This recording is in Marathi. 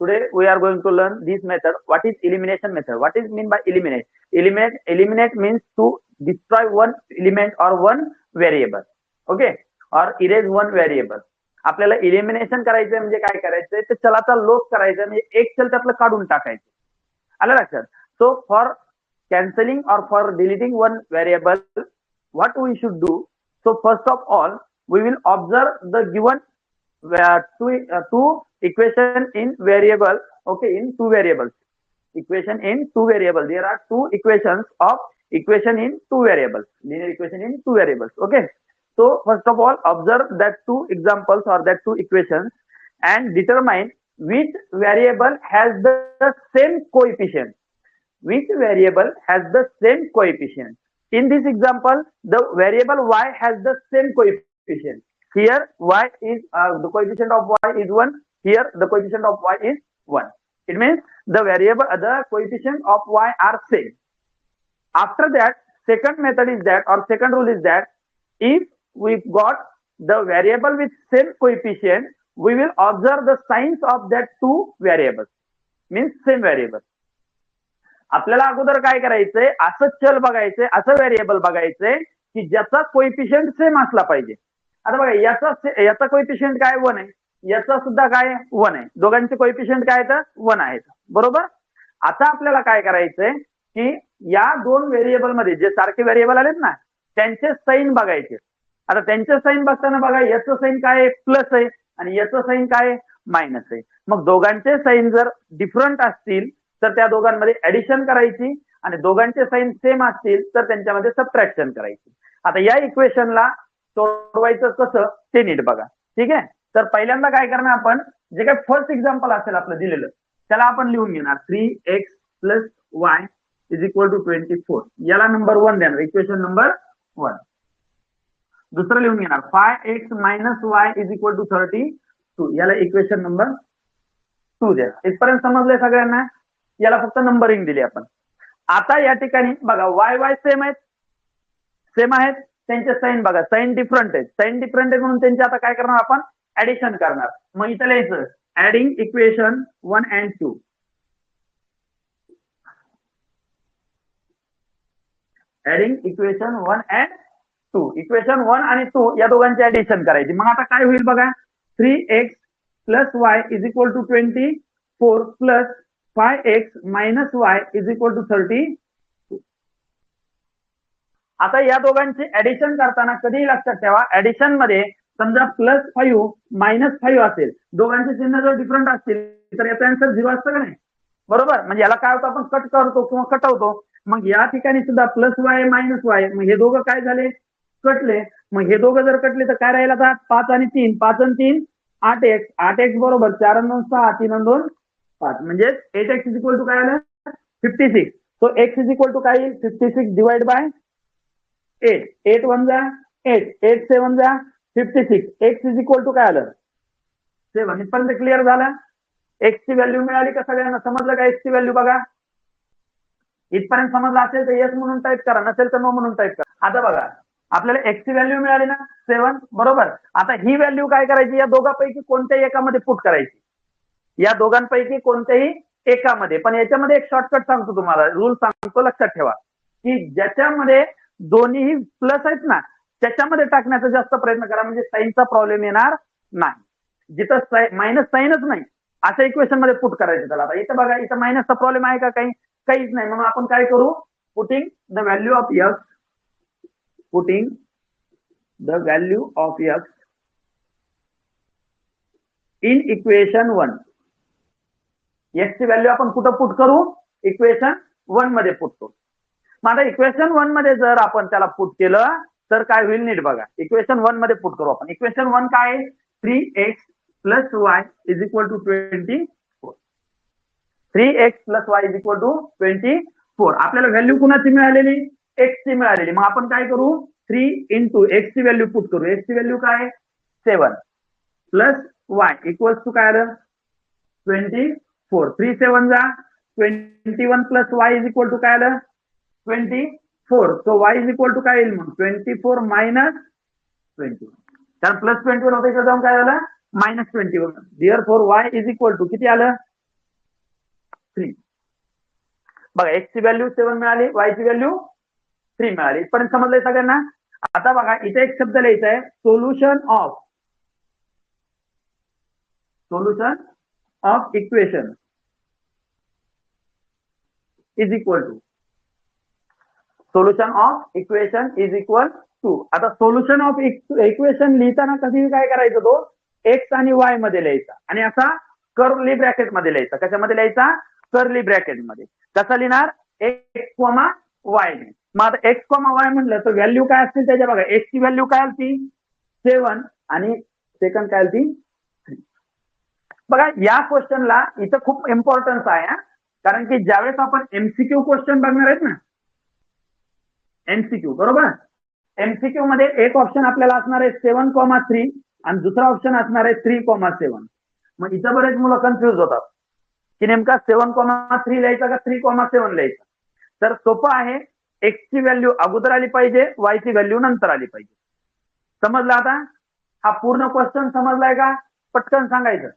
Today we are going to learn this method. What is elimination method? What is mean by eliminate? Eliminate eliminate means to destroy one element or one variable. Okay? Or erase one variable. आपल्याला इलिमिनेशन करायचंय म्हणजे काय करायचंय तर चलाचा लोप करायचा म्हणजे एक चल त्यातलं काढून टाकायचं आलं लक्षात सो फॉर कॅन्सलिंग और for deleting one variable what we should do so first of all we will observe the given two, uh, two equation in variable okay in two variables. Equation in two variables. There are two equations of equation in two variables. Linear equation in two variables okay. So first of all observe that two examples or that two equations and determine which variable has the, the same coefficient. Which variable has the same coefficient? In this example, the variable y has the same coefficient. Here y is the coefficient of y is one here the coefficient of y is one it means the variable the coefficient of y are same after that second method is that or second rule is that if we got the variable with same coefficient we will observe the signs of that two variable means same variable आपल्याला अगोदर काय करायचंय? असं चल बघायचंय असं व्हेरिएबल बघायचंय की ज्याचा कोइफिशियंट सेम असला पाहिजे. आता बघा याचा याचा कोइफिशियंट काय वन आहे? याचा सुद्धा काय वन आहे? दोघांचे कोइफिशियंट काय तर वन आहेत. बरोबर? आता आपल्याला काय करायचंय की या दोन व्हेरिएबलमध्ये जे सारखे व्हेरिएबल आलेत ना त्यांचे साईन बघायचे. आता त्यांचे साईन बघताना बघा याचं साईन काय प्लस आहे. आणि याचं साईन काय मायनस आहे. मग दोघांचे साईन जर डिफरंट असतील तर त्या दोघांमध्ये ऍडिशन करायची. आणि दोघांचे साईन सेम असतील तर त्यांच्यामध्ये सबट्रॅक्शन करायची. आता या इक्वेशनला सोडवायचं कसं ते नीट बघा. ठीक आहे? तर पहिल्यांदा काय करणार आपण जे काय फर्स्ट एक्झाम्पल असेल आपलं दिलेलं त्याला आपण लिहून घेणार. Three x plus y is equal to twenty four याला नंबर वन देणार इक्वेशन नंबर वन दुसरं लिहून घेणार five x minus y is equal to thirty two याला इक्वेशन नंबर टू द्या. इथपर्यंत समजलंय सगळ्यांना? याला फक्त नंबरिंग दिली आपण. आता या ठिकाणी बघा वाय वाय सेम आहेत. सेम आहेत? त्यांचे साईन बघा साईन डिफरंट आहेत. साईन डिफरंट आहे म्हणून त्यांचे आता काय करणार आपण? ऍडिशन करणार. मग इथं लिहायचं adding equation one and two adding equation one and two equation one आणि टू या दोघांची ऍडिशन करायची. मग आता काय होईल बघा? Three x plus y is equal to twenty four plus five x minus y is equal to thirty आता या दोघांचे ऍडिशन करताना कधीही लक्षात ठेवा ऍडिशनमध्ये समजा प्लस फाईव्ह मायनस फाईव्ह असेल. दोघांचे चिन्ह जर डिफरंट असतील तर याचा आन्सर झिरो असतं का नाही? बरोबर? म्हणजे याला काय होतं? आपण कट करतो किंवा कटवतो. मग या ठिकाणी सुद्धा प्लस वाय मायनस वाय मग हे दोघं काय झाले? कटले. मग हे दोघं जर कटले तर काय राहील आता? पाच आणि तीन. पाच आणि तीन आठ एक्स आठ एक्स बरोबर चार आणि दोन सहा. तीन दोन पाच. म्हणजे eight x is equal to काय आलं? Fifty six so x is equal to काय? येईल fifty six divide by eight eight one जा एट एट सेवन जा fifty six x is equal to काय आलं? सेवन इथपर्यंत क्लिअर झालं? एक्सची व्हॅल्यू मिळाली का सगळ्यांना? समजलं का एक्सची व्हॅल्यू बघा? इथपर्यंत समजलं असेल तर येस म्हणून टाईप करा नसेल तर नो म्हणून टाईप करा. आता बघा आपल्याला एक्सची व्हॅल्यू मिळाली ना? सेवन बरोबर? आता ही व्हॅल्यू काय करायची? या दोघांपैकी कोणत्याही एकामध्ये पुट करायची. या दोघांपैकी कोणत्याही एकामध्ये. पण याच्यामध्ये एक शॉर्टकट सांगतो तुम्हाला. रूल सांगतो लक्षात ठेवा. की ज्याच्यामध्ये दोन्हीही प्लस आहेत ना. त्याच्यामध्ये टाकण्याचा जास्त प्रयत्न करा. म्हणजे साईनचा प्रॉब्लेम येणार नाही. जिथं मायनस साईनच नाही असं इक्वेशनमध्ये पुट करायचं त्याला. आता इथं बघा इथं मायनसचा प्रॉब्लेम आहे का काही? काहीच नाही. म्हणून आपण काय करू? Putting the value of x putting the value of x in equation one एक्सची value आपण कुठं पुट करू? इक्वेशन वनमध्ये पुट करू. मग आता इक्वेशन वनमध्ये जर आपण त्याला पुट केलं तर काय होईल नीट बघा. इक्वेशन वनमध्ये पुट करू आपण. इक्वेशन वन काय three x plus y is equal to twenty four three x plus y is equal to twenty four आपल्याला व्हॅल्यू कुणाची मिळालेली? एक्स ची मिळालेली. मग आपण काय करू? थ्री इंटू एक्स ची व्हॅल्यू पुट करू. एक्स ची व्हॅल्यू काय? Seven plus y equals to काय आलं? ट्वेंटी फोर थ्री सेवन जा. Twenty one plus y is equal to काय आलं? Twenty four so y is equal to काय येईल मग? ट्वेंटी फोर मायनस ट्वेंटी कारण प्लस ट्वेंटी वन होतं इकडे जाऊन काय झालं? Minus twenty one therefore y is equal to किती आलं? थ्री बघा एक्स ची व्हॅल्यू सेव्हन मिळाली वाय ची व्हॅल्यू थ्री मिळाली. इथपर्यंत समजलंय सगळ्यांना? आता बघा इथे एक शब्द लिहायचा आहे solution of solution of equation is equal to solution of equation is equal to आता सोल्युशन ऑफ इक्वेशन लिहिताना कधी काय करायचं तो? एक्स आणि वायमध्ये लिहायचा. आणि असा कर्ली ब्रॅकेटमध्ये लिहायचा. कशामध्ये लिहायचा? कर्ली ब्रॅकेटमध्ये. कसा लिहिणार? एक्स कोमा वाय ने. मग आता एक्स कोमा वाय म्हणलं तर व्हॅल्यू काय असतील त्याच्या बघा. एक्स ची व्हॅल्यू काय आलती? सेवन आणि सेकंड काय आलती? बघा या क्वेश्चनला इथं खूप इम्पॉर्टन्स आहे कारण की ज्यावेळेस आपण एमसीक्यू क्वेश्चन बघणार आहेत ना एमसीक्यू बरोबर? एमसीक्यू मध्ये एक ऑप्शन आपल्याला असणार आहे सेव्हन कॉमा थ्री आणि दुसरा ऑप्शन असणार आहे थ्री कॉमा सेव्हन मग इथं बरेच मुलं कन्फ्युज होतात. की नेमका सेव्हन कॉमा थ्री लिहायचा का थ्री कॉमा सेव्हन लिहायचा? तर सोपं आहे एक्सची व्हॅल्यू अगोदर आली पाहिजे वायची व्हॅल्यू नंतर आली पाहिजे. समजलं आता? हा पूर्ण क्वेश्चन समजलाय का? पटकन सांगायचं.